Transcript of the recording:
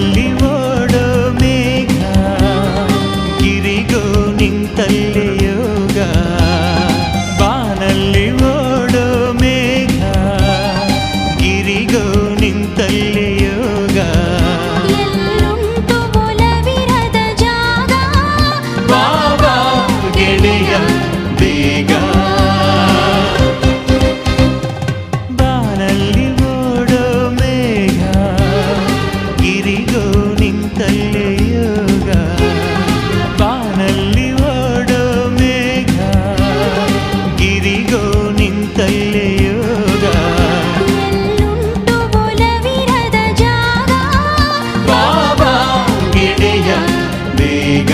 believe. ಅಲೆಯುಗ ಬಾನಲ್ಲಿ ಓಡೋ ಮೇಘ ಗಿರಿಗೋ ನಿಂತಲೆಯುಗ ಜಾಗ ಬಾಬಾ ಗಿಳಿಯ ಬೇಗ